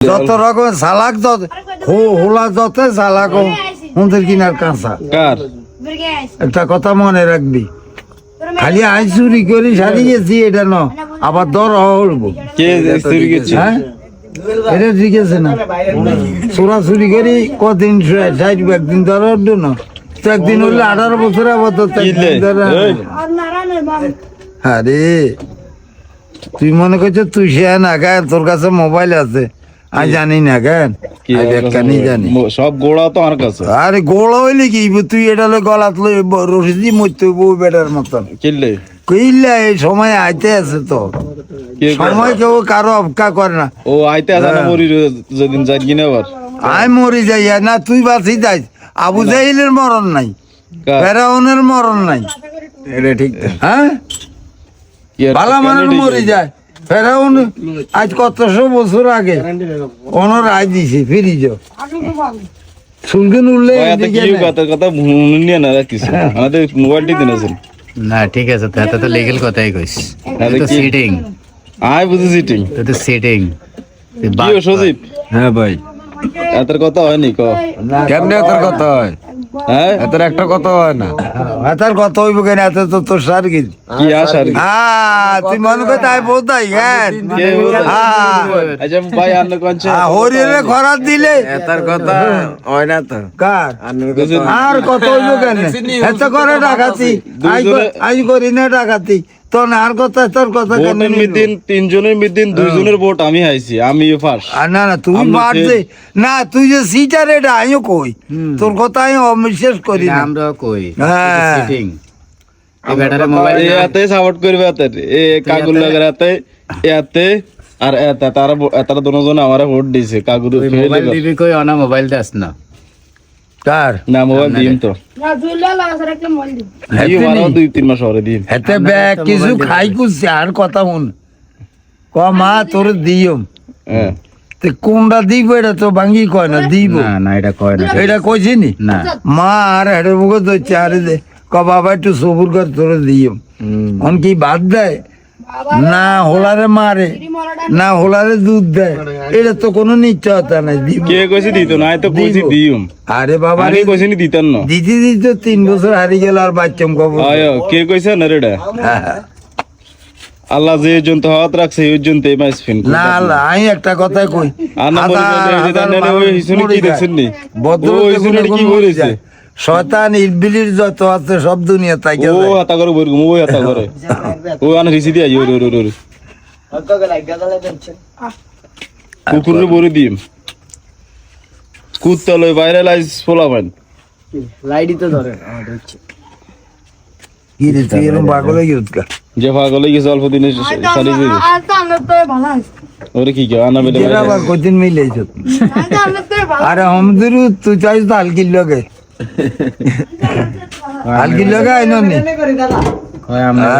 যত রকম সালাক যত হোলা যত সালাক হুঁদের কিনার কাঁচা। একটা কথা মনে রাখবি। খালি আই চুরি করি সারি গেছি এটা ন। আবার দর হলবো হ্যাঁ? এটা ঠিক আছে না। চোরা চুরি করি কদিন ষাট একদিন ধর তো একদিন হলে আঠারো বছর আবার তো। আরে তুই মনে করছ তুই সে না গায়ে তোর কাছে মোবাইল আছে? আমি জানি না কেন। আমি জানি। সব গোড়া তো আমার কাছে। আরে গোড়া হইলে কি? তুই এটা গলাত লই রশি দিয়ে মরতে বউ বেটার মতন। কিনলে কইলা এই সময় আইতে আছে তো। সময় কেউ কারও করে না। ও আইতে আছে না মরি যেদিন যাই কিনে আবার? আই মরি যাই না তুই বাঁচি যাই। আবু জাহিলের মরণ নাই। ফেরাউনের মরণ নাই। এটা ঠিক। হ্যাঁ? ভালো মানুষ মরে যায়। ফেরাউন আজ কতশো বছর আগে? অনর আয় দিছে ফিরি শুনকেন উঠলে। কথা? নিয়ে না রাখিস আমাদের মোবাইলটি দিন আছেন না ঠিক আছে তো এত তো লিগেল কথাই কইস। তো কি? সিটিং আয় বুঝেছি ঠিক তো তো সিটিং কি সজীব? হ্যাঁ ভাই। এত কথা হয়নি ক? কেমনে এত কথা হয়? হ্যাঁ? এত একটা কথা হয় না। হাতার কথা হইব কেন? এত তো তোর সার গেছি হ্যাঁ তুই মনে কর তাই বোধাই হ্যাঁ? হ্যাঁ আচ্ছা ভাই আন্ন কনছে হ্যাঁ, হরিণে খরাত দিলে। এতার কথা হয় না তো। কার? কথা। আর কত হইব কেন? এত করে ডাকাতি। করি না ডাকাতি। তোর আর কথা তোর কথা কেন মিদিন তিনজনের মিদিন দুইজনের ভোট আমি হাইছি আমি ফার্স্ট না না তুই আমরা মারছে না তুই যে সিটার এটা আমিও কই। তোর কথা আমি অবিশ্বাস করি না। আমরা কই। হ্যাঁ। সিটিং এই ব্যাটারে মোবাইল এতে সাপোর্ট করবে এতে এ কাগুর লাগার এতে এতে আর এতে তারা তারা দুজন আমারে ভোট দিছে কাগুর তুই মোবাইল দিবি কই অনা মোবাইল দাস না। কার? না মোবাইল দিম তো। দিম দুই তিন মাস পরে দিম। এতে ব্যাগ কিছু খাই কুছে আর কথা শুন। ক মা তোর দিও। হ্যাঁ। তে কোনটা দিব এটা তো ভাঙ্গি কয় না দিব। না না এটা কয় না। এটা কইছি নি? না। মা আর হেডের মুখে ধরছে আরে দে। ক বাবা একটু সবুর কর তোর দিও। অন কি বাদ দেয়? না হোলারে মারে না হোলারে দুধ দেয়। এটা তো কোনো নিশ্চয়তা নাই কে কইছে দিত না? তো কইছি দিম। আরে বাবা কইছি নি দিতেন না? দিতে দিতে তিন বছর হারি গেল আর বাচ্চাম কব আয় কে কইছে না রেডা আল্লাহ যে জন্ত হাত রাখছে এই জন্ত এই মাইস ফিন না আল্লাহ, আমি একটা কথাই কই। আর না বলি যে ওই হিসুনি কি দেখছেন নি? ভদ্র ও হিসুনি কি? যায়। শয়তান ইরবিলির যত আছে সব দুনিয়া তাই ও হাতা করে বইরগম ও হাতা করে। ও আন রিসি দিয়া ইওর ওর ওর কুকুরের বড়ি দিম। কুত্তা লই বাইরে লাইস ফোলাবেন কি রে তুই এরকম পাগল হয়ে গেছিস যে পাগল হয়ে গেছে অল্প দিনে সারি দিবে। ওরে কি কেউ আনা আবার কদিন আরে হমদুরু তুই চাইছ তো হালকির লগে। হালকির কি আইন নি? কয় আমরা